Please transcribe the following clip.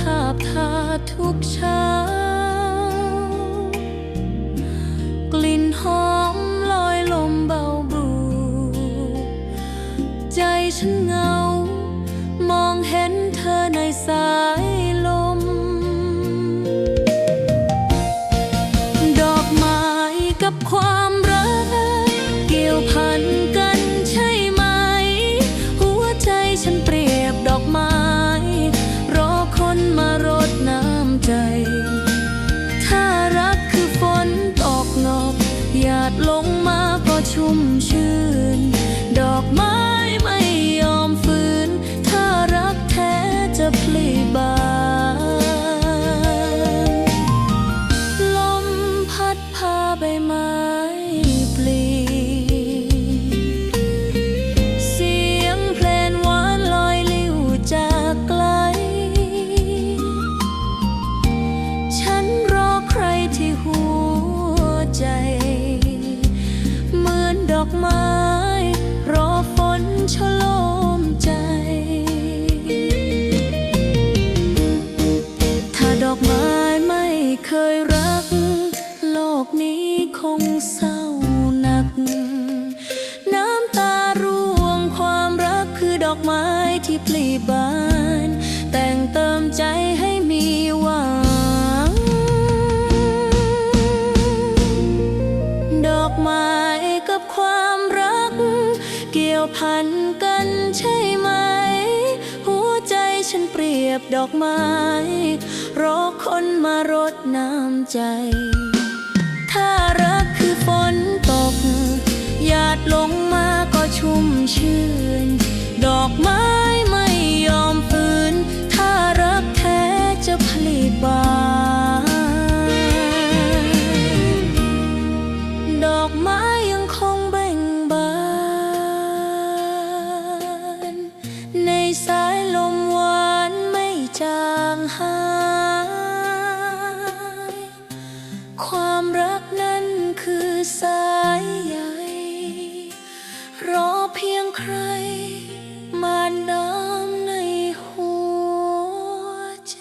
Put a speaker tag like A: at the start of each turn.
A: ทาบทาทุกเช้า กลิ่นหอมลอยลมเบาบูใจฉันเงามองเห็น ลงมาก็ชุ่มชื่น เคยรัก โลกนี้คงเศร้าหนัก น้ำตาร่วงความรักคือดอกไม้ที่ปลีบาน แต่งเติมใจให้มีหวัง ดอกไม้กับความรัก เกี่ยวพันกันใช่ไหม หัวใจฉันเปรียบดอกไม้ รอคนมารดน้ำใจ ถ้ารักคือฝนตก หยาดลงมาก็ชุ่มชื่น ดอกไม้ไม่ยอมฝืนถ้ารักแท้จะผลิบานดอกไม้ สายใหญ่ รอเพียงใครมาน้ำในหัวใจ